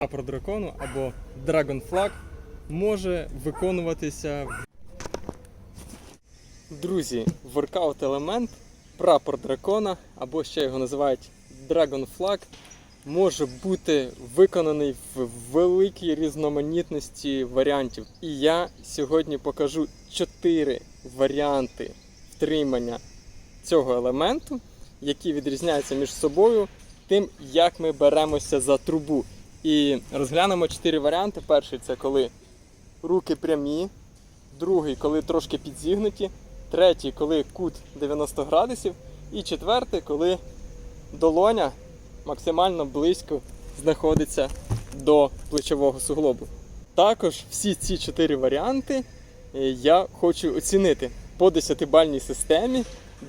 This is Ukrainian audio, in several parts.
прапор дракону або Dragon Flag може виконуватися. Друзі, воркаут елемент, прапор дракона, або ще його називають Dragon Flag, може бути виконаний в великій різноманітності варіантів. І я сьогодні покажу чотири варіанти втримання цього елементу, які відрізняються між собою тим, як ми беремося за трубу. І розглянемо чотири варіанти. Перший це коли руки прямі, другий, коли трошки підзігнуті, третій, коли кут 90 градусів, і четвертий, коли долоня максимально близько знаходиться до плечового суглобу. Також всі ці чотири варіанти е, я хочу оцінити по 10-бальній системі,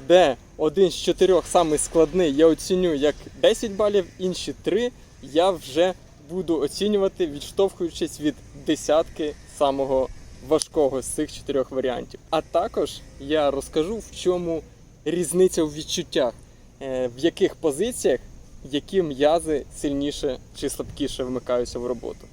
де один з чотирьох самий складний я оціню як 10 балів, інші 3 я вже буду оцінювати, відштовхуючись від десятки самого важкого з цих чотирьох варіантів. А також я розкажу, в чому різниця у відчуттях, е, в яких позиціях які м'язи сильніше чи слабкіше вмикаються в роботу.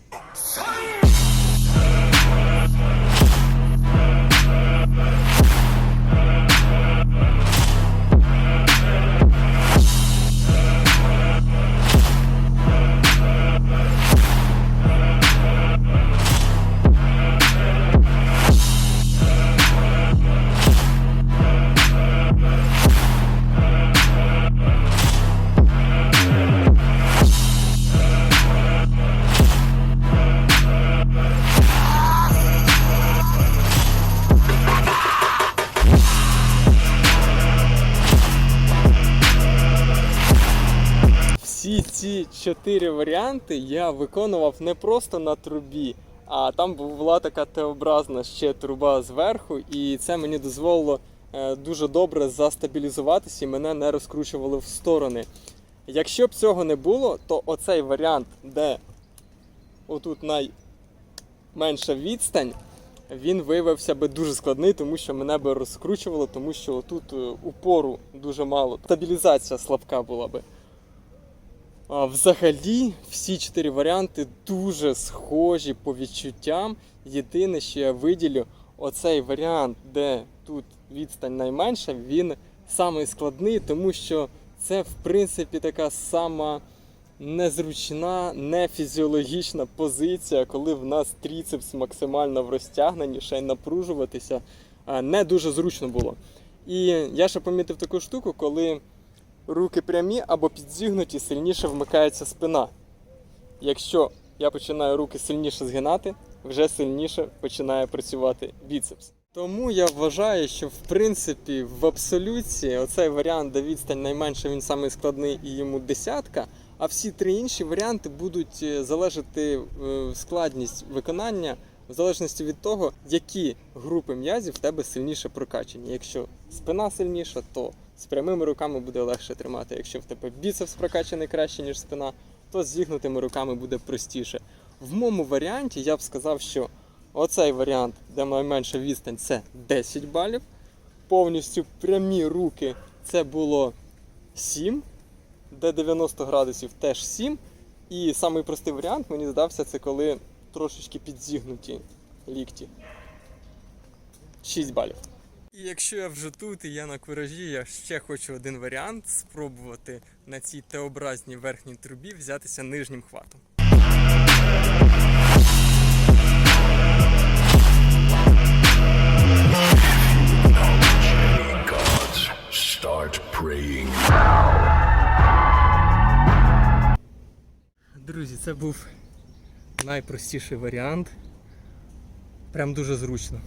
Всі ці чотири варіанти я виконував не просто на трубі, а там була така Т-образна ще труба зверху, і це мені дозволило е, дуже добре застабілізуватися і мене не розкручували в сторони. Якщо б цього не було, то оцей варіант, де отут найменша відстань, він виявився би дуже складний, тому що мене би розкручувало, тому що тут упору дуже мало. Стабілізація слабка була би. Взагалі, всі чотири варіанти дуже схожі по відчуттям. Єдине, що я виділю, оцей варіант, де тут відстань найменша, він самий складний, тому що це, в принципі, така сама незручна, нефізіологічна позиція, коли в нас тріцепс максимально в розтягненні, ще й напружуватися не дуже зручно було. І я ще помітив таку штуку, коли руки прямі або підзігнуті, сильніше вмикається спина. Якщо я починаю руки сильніше згинати, вже сильніше починає працювати біцепс. Тому я вважаю, що в принципі в абсолюції оцей варіант, де відстань найменше, він самий складний і йому десятка. А всі три інші варіанти будуть е, залежати е, складність виконання в залежності від того, які групи м'язів в тебе сильніше прокачані. Якщо спина сильніша, то з прямими руками буде легше тримати. Якщо в тебе біцепс прокачаний краще, ніж спина, то зігнутими руками буде простіше. В моєму варіанті я б сказав, що оцей варіант, де найменша відстань, це 10 балів. Повністю прямі руки це було 7, де 90 градусів теж 7. І самий простий варіант, мені здався, це коли трошечки підзігнуті лікті. 6 балів. І якщо я вже тут і я на куражі, я ще хочу один варіант спробувати на цій Т-образній верхній трубі взятися нижнім хватом. Друзі, це був найпростіший варіант. Прям дуже зручно.